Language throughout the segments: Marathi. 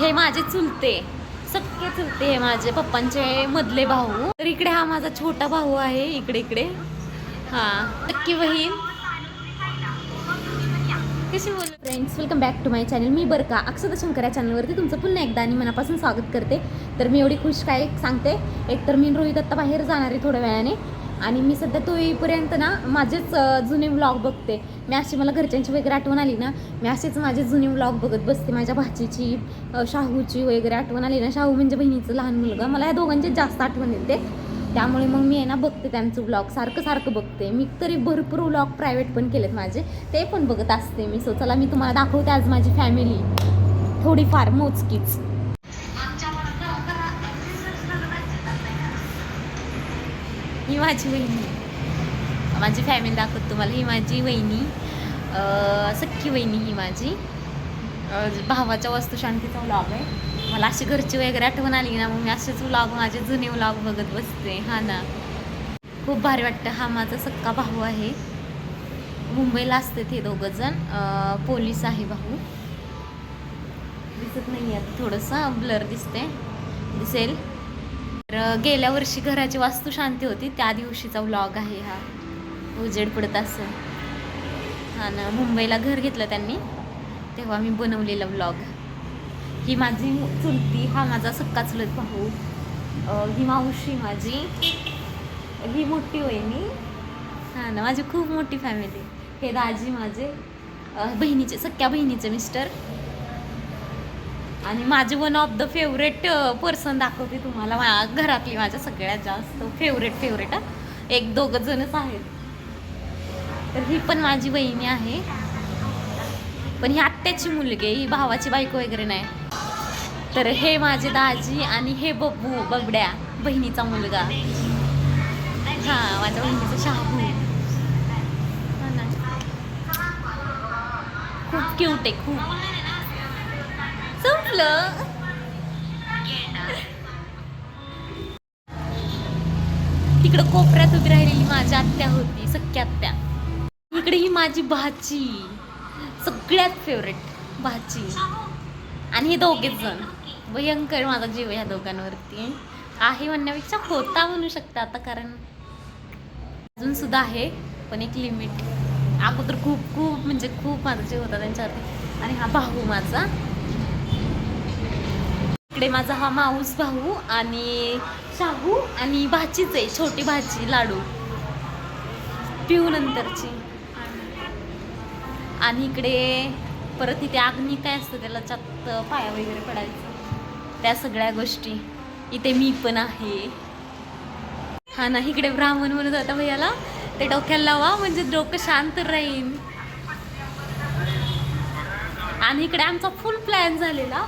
हे माझे चुलते. सगळे चुलते हे माझे पप्पांचे मधले भाऊ. तर इकडे हा माझा छोटा भाऊ आहे इकडे इकडे. हा. नक्की बहीण. कशी बोल friends welcome back to my channel मी बरं का अक्षता शंकर या चॅनलवरती तुमचं पुन्हा एकदा आणि मनापासून स्वागत करते. तर मी एवढी खुश काय सांगते? एक तर मी रोहित आत्ता बाहेर जाणार आहे थोड्या वेळाने. आणि मी सध्या तो येईपर्यंत ना माझेच जुने व्लॉग बघते. मी अशी मला घरच्यांची वगैरे आठवण आली ना मी असेच माझे जुने व्लॉग बघत बसते. माझ्या भाचीची शाहूची वगैरे आठवण आली ना. शाहू म्हणजे बहिणीचं लहान मुलगा. मला या दोघांची जास्त आठवण येते. त्यामुळे मग मी आहे ना बघते त्यांचं व्लॉग सारखं सारखं बघते. मी तरी भरपूर व्लॉग प्रायव्हेट पण केलेत माझे. ते पण बघत असते मी. सो चला मी तुम्हाला दाखवते आज माझी फॅमिली थोडीफार मोजकीच. ही माझी वहिनी माझी फॅमिली दाखवत तुम्हाला ही माझी वहिनी. सख्खी वहिनी ही माझी. भावाच्या वस्तुशांतीचा व्लॉग आहे. मला अशी घरची वगैरे आठवण आली ना मग मी असेच व्लॉग माझे जुने व्लॉग बघत बसते. हा ना. खूप भारी वाटतं. हा माझा सक्का भाऊ आहे. मुंबईला असते ते दोघं जण. पोलीस आहे भाऊ. दिसत नाही आहे थोडंसं. ब्लर दिसते दिसेल. तर गेल्या वर्षी घराची वास्तू शांती होती. त्या दिवशीचा व्लॉग आहे हा. उजेड पडत असं. हा ना मुंबईला घर घेतलं त्यांनी. तेव्हा मी बनवलेला व्लॉग. ही माझी चुलती हा माझा सक्का चुलत भाऊ. ही मावशी माझी. ही मोठी वहिनी. हा ना माझी खूप मोठी फॅमिली. हे दाजी माझे. बहिणीचे सख्या बहिणीचे मिस्टर. आणि माझे one of the favourite person दाखवते तुम्हाला. मा- घरातली माझ्या सगळ्यात जास्त फेवरेट फेवरेट एक दोघं जणच आहेत. तर ही पण माझी बहिणी आहे. पण ही आत्याची मुलगी ही भावाची बायको वगैरे नाही. तर हे माझे दाजी आणि हे बब्बू बबड्या बहिणीचा मुलगा. हा माझ्या बहिणीचा शाहू खूप क्यूट आहे खूप. संपलं तिकडं कोपऱ्यात उभी राहिलेली माझी आत्या होती सख्या आत्या. इकडे ही माझी भाची. सगळ्यात फेवरेट भाची. आणि हे दोघेच जण. भयंकर माझा जीव ह्या दोघांवरती. आहे म्हणण्यापेक्षा होता म्हणू शकता आता कारण अजून सुद्धा आहे पण एक लिमिट अगोदर खूप खूप म्हणजे खूप माझा जीव होता त्यांच्यावरती. आणि हा भाऊ माझा. इकडे माझा हा माऊस भाऊ आणि शाहू आणि भाचीच आहे छोटी भाची लाडू. पिऊ नंतरची. आणि इकडे परत इथे अग्नी काय असतं त्याला चात पाया वगैरे पडायचं. त्या सगळ्या गोष्टी. इथे मी पण आहे. हा ना इकडे ब्राह्मण म्हणत होता भैयाला. ते डोक्याला लावा म्हणजे डोकं शांत राहील आणि इकडे आमचा फुल प्लॅन झालेला.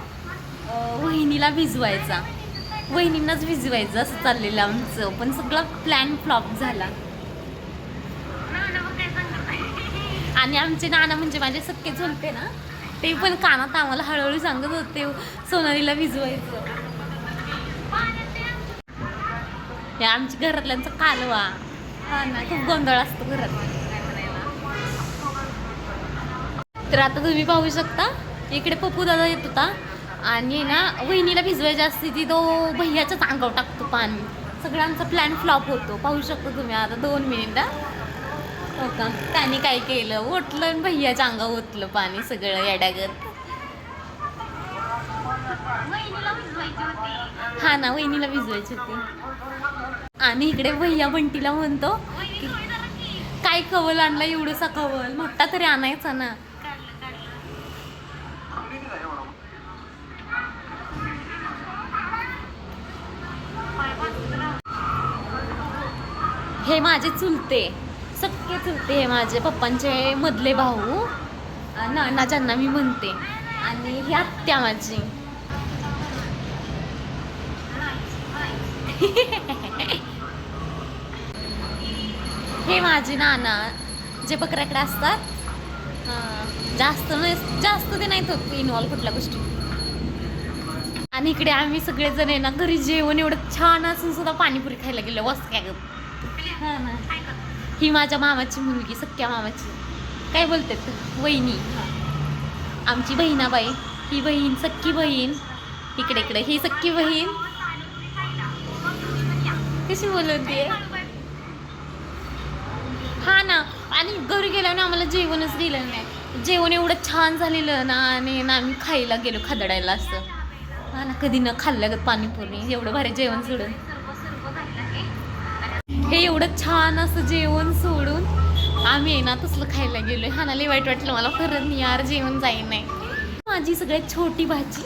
वहिनीला भिजवायचा. वहिनींनाच भिजवायचं असं चाललेलं आमचं पण सगळा प्लॅन फ्लॉप झाला. आणि आमचे नाना म्हणजे माझे सख्खे झोलते ना ते पण कानात आम्हाला हळूहळू सांगत होते सोनालीला भिजवायचं. हे आमच्या घरातल्यांचा कालवा. ना खूप गोंधळ असतो घरात. तर आता तुम्ही पाहू शकता इकडे पप्पू दादा येत होता. आणि ना वहिनीला भिजवायची असते ती तो भैयाच्याच अंगावर टाकतो पाणी. सगळं आमचा प्लॅन फ्लॉप होतो. पाहू शकतो तुम्ही आता दोन मिनिट हो? का त्याने काय केलं? ओतलं आणि भैयाच्या अंगावर ओतलं पाणी सगळं येड्यागत. हा ना वहिनीला भिजवायची होती. आणि इकडे भैया बंटीला म्हणतो काय खवल आणला एवढंसा खवल मोठा तरी आणायचा ना. हे माझे चुलते. सख्खे चुलते हे माझे पप्पांचे मधले भाऊ. नाना ज्यांना मी म्हणते. आणि ही आत्या माझी. हे माझे नाना जे बकऱ्याकडे असतात. जास्त नाही जास्त ते नाहीत होत इन्वॉल्व कुठल्या गोष्टी. आणि इकडे आम्ही सगळेजण आहे ना घरी जेवण एवढं छान असून सुद्धा पाणीपुरी खायला गेलो वस काय हा ना ही माझ्या मामाची मुलगी सख्या मामाची. काय बोलते वहिनी. आमची बहिणाबाई. ही बहीण सख्खी बहीण. इकडे इकडे. ही सक्की बहीण. कशी बोलवते? हा ना. आणि घरी गेल्यावर ना आम्हाला जेवणच दिलं नाही. जेवण एवढं छान झालेलं ना आणि ना आम्ही खायला गेलो खदडायला असं. हा ना कधी न खाल्लं पाणीपुरी. एवढं भारी जेवण सोडून. हे एवढं छान असं जेवण सोडून आम्ही आहे ना तसलं खायला गेलो आहे ना लई वाईट वाटलं मला. खरं नाही यार जेवण जाईन नाही. माझी सगळ्यात छोटी भाजी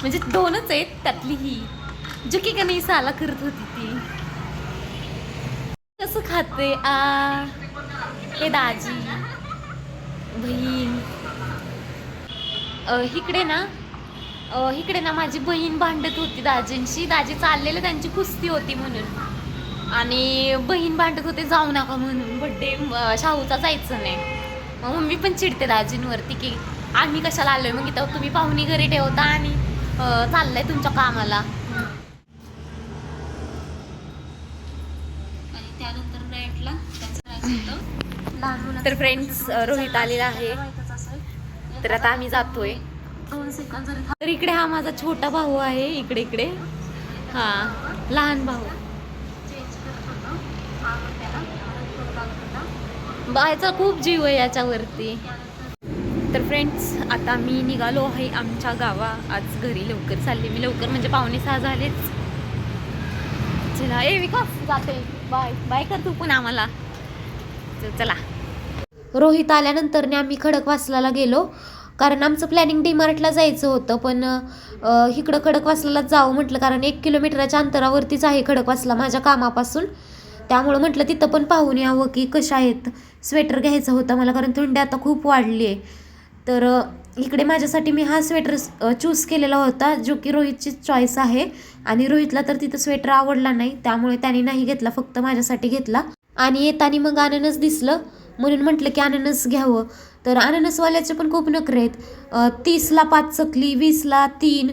म्हणजे दोनच आहेत त्यातली ही. जो की का नाही साला करत होती ती. कसं खाते? आ हे दाजी बहीण. इकडे ना इकडे ना माझी बहीण भांडत होती दाजींशी. दाजी चाललेलं त्यांची कुस्ती होती म्हणून. आणि बहीण भांडत होते जाऊ नका म्हणून. बड्डे शाहूचा जायचं नाही. मग मम्मी पण चिडते दाजींवरती की आम्ही कशाला आलोय? मग इथं तुम्ही पाहुणी घरी ठेवता आणि चाललंय तुमच्या कामाला. त्यानंतर नाईटला तर फ्रेंड्स रोहित आलेला आहे. तर आता आम्ही जातोय. तर इकडे हा माझा छोटा भाऊ आहे इकडे इकडे. हा लहान भाऊ. बायचा खूप जीव आहे याच्यावरती. तर फ्रेंड्स आता मी निघालो आहे आमच्या गावा. आज घरी लवकर चालले मी. लवकर म्हणजे पावणे सहा झालेच. चला ए विकास जाते. बाय. बाय कर तू पण आम्हाला. चला रोहित आल्यानंतर आम्ही खडकवासलाला गेलो. कारण आमचं प्लॅनिंग डीमार्टला जायचं होतं पण इकडं खडकवासलाला जाऊ म्हटलं. कारण एक किलोमीटरच्या अंतरावरतीच आहे खडकवासला माझ्या कामापासून. त्यामुळं म्हटलं तिथं पण पाहून यावं की कशा आहेत. स्वेटर घ्यायचा होता मला कारण थंडी आता खूप वाढली आहे. तर इकडे माझ्यासाठी मी हा स्वेटर चूज केलेला होता जो की रोहितची चॉईस आहे. आणि रोहितला तर तिथं स्वेटर आवडला नाही त्यामुळे त्याने नाही घेतला फक्त माझ्यासाठी घेतला. आणि येताना मग अननस दिसलं म्हणून म्हटलं की अननस घ्यावं. तर अननसवाल्याचे पण खूप नखरे आहेत. तीसला पाच चकली वीसला तीन.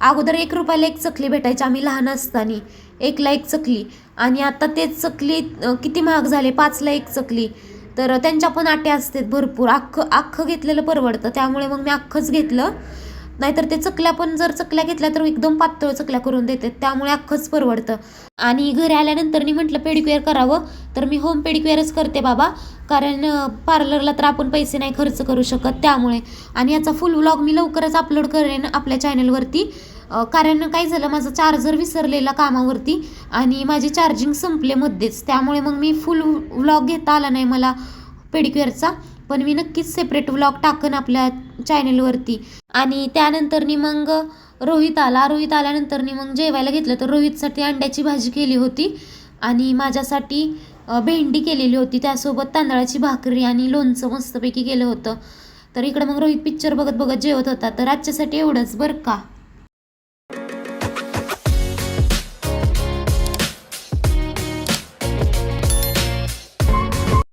अगोदर एक रुपयाला एक चकली भेटायची आम्ही लहान असताना. एकला एक चकली. आणि आता तेच चकली किती महाग झाले? पाचला एक चकली. तर त्यांच्या पण आट्या असतात भरपूर. अख्खं अख्खं घेतलेलं परवडतं. त्यामुळे मग मी अख्खंच घेतलं. नाहीतर ते चकल्या पण जर चकल्या घेतल्या तर एकदम पातळ चकल्या करून देतात. त्यामुळे अख्खंच परवडतं. आणि घरी आल्यानंतर मी म्हटलं पेडिक्युअर करावं. तर मी होम पेडिक्युअरच करते बाबा. कारण पार्लरला तर आपण पैसे नाही खर्च करू शकत त्यामुळे. आणि याचा फुल व्लॉग मी लवकरच अपलोड करेन आपल्या चॅनलवरती कारण काय झालं माझं चार्जर विसरलेला कामावरती आणि माझे चार्जिंग संपले मध्येच. त्यामुळे मग मी फुल व्लॉग घेता आला नाही मला पेडिक्युअरचा पण मी नक्कीच सेपरेट व्लॉग टाकन आपल्या चॅनलवरती आणि त्यानंतरनी मग रोहित आला. रोहित आल्यानंतरनी मग जेवायला घेतलं. तर रोहितसाठी अंड्याची भाजी केली होती आणि माझ्यासाठी भेंडी केलेली होती. त्यासोबत तांदळाची भाकरी आणि लोणचं मस्तपैकी केलं होतं. तर इकडं मग रोहित पिक्चर बघत बघत जेवत होता. तर आजच्यासाठी एवढंच बरं का?